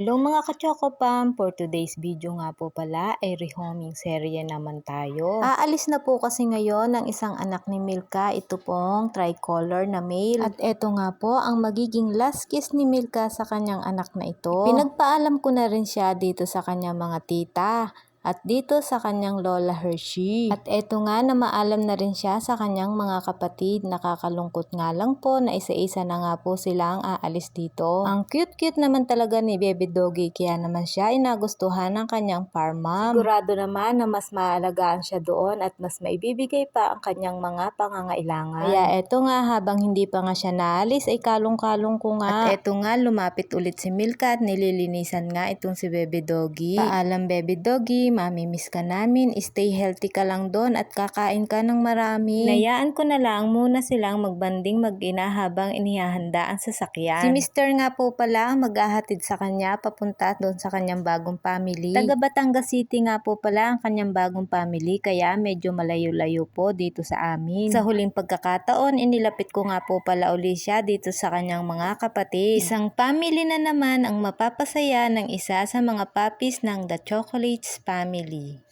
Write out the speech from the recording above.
Hello mga ka-chocopam! For today's video nga po pala ay rehoming serye naman tayo. Aalis na po kasi ngayon ang isang anak ni Milka, ito pong tricolor na male. At eto nga po ang magiging last kiss ni Milka sa kanyang anak na ito. Pinagpaalam ko na rin siya dito sa kanyang mga tita at dito sa kanyang Lola Hershey. At eto nga na maalam na rin siya sa kanyang mga kapatid. Nakakalungkot nga lang po na isa-isa na nga po sila ang aalis dito. Ang cute-cute naman talaga ni Baby Doggy kaya naman siya inagustuhan ng kanyang farm mom. Sigurado naman na mas maalagaan siya doon at mas maibibigay pa ang kanyang mga pangangailangan. Kaya eto nga habang hindi pa nga siya naalis ay kalong-kalong ko nga. At eto nga lumapit ulit si Milka at nililinisan nga itong si Baby Doggy. Paalam Baby Doggy, mamimiss ka namin, stay healthy ka lang doon at kakain ka ng marami. Nayaan ko na lang muna silang magbanding mag-ina habang inihahanda ang sasakyan. Si Mr. nga po pala ang maghahatid sa kanya papunta doon sa kanyang bagong family. Taga Batangas City nga po pala ang kanyang bagong family kaya medyo malayo-layo po dito sa amin. Sa huling pagkakataon, inilapit ko nga po pala uli siya dito sa kanyang mga kapatid. Isang family na naman ang mapapasaya ng isa sa mga puppies ng The Chocolates family.